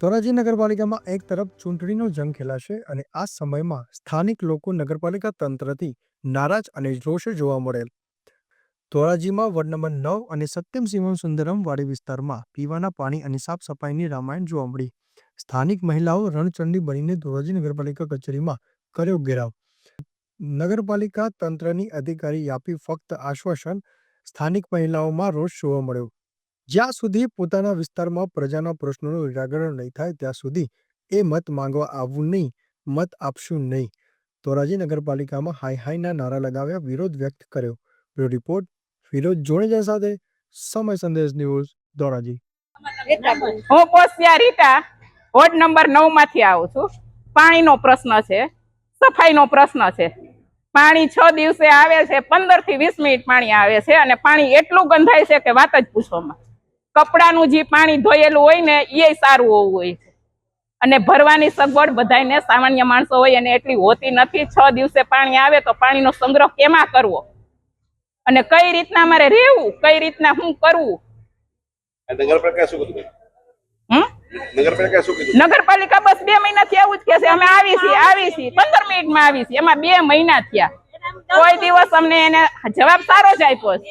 ધોરાજી નગરપાલિકામાં એક તરફ ચૂંટણીનો જંગ ખેલાશે અને આ સમયમાં સ્થાનિક લોકો નગરપાલિકા તંત્રથી નારાજ અને રોષે જોવા મળેલ. ધોરાજીમાં વોર્ડ નંબર નવ અને સત્યમ શિવમ સુંદરમ વાડી વિસ્તારમાં પીવાના પાણી અને સાફ સફાઈની રામાયણ જોવા મળી. સ્થાનિક મહિલાઓ રણચંડી બનીને ધોરાજી નગરપાલિકા કચેરીમાં કર્યો ઘેરાવ. નગરપાલિકા તંત્રની અધિકારી આપી ફક્ત આશ્વાસન, સ્થાનિક મહિલાઓમાં રોષ જોવા મળ્યો. જ્યાં સુધી પોતાના વિસ્તારમાં પ્રજાના પ્રશ્નોનું નિરાકરણ નહીં થાય, ત્યાં સુધી એ મત માંગવા આવવું નહીં, મત આપશું નહીં. ધોરાજી નગરપાલિકામાં હાઈ હાઈના નારા લગાવ્યા, વિરોધ વ્યક્ત કર્યો. બ્યુરો રિપોર્ટ ફિરોજ જોડેજા સાથે સમય સંદેશ ન્યૂઝ, ધોરાજી. હું પોસ્યા રીટા વોર્ડ નંબર નવમાંથી આવું છું. પાણીનો પ્રશ્ન છે, સફાઈનો પ્રશ્ન છે. પાણી છ દિવસે આવે છે પંદરથી વીસ મિનિટ પાણી આવે છે અને પાણી એટલું ગંધાય છે કે વાત જ પૂછવામાં. કપડાનું જે પાણી ધોયેલું હોય ને એ સારું હોવું હોય છે. અને ભરવાની સગવડ બધાને સામાન્ય માણસો હોય અને એટલી હોતી નથી. છ દિવસે પાણી આવે તો પાણીનો સંગ્રહ કેમાં કરવો? અને કઈ રીતના મારે રહેવું? કઈ રીતના શું કરવું નગરપાલિકા બસ બે મહિનાથી આવું જ કે છે. અમે આવી છીએ આવી છીએ. પંદર મિનિટમાં આવી છીએ. એમાં બે મહિના થયા. કોઈ દિવસ અમને એને જવાબ સારો જ આપ્યો છે.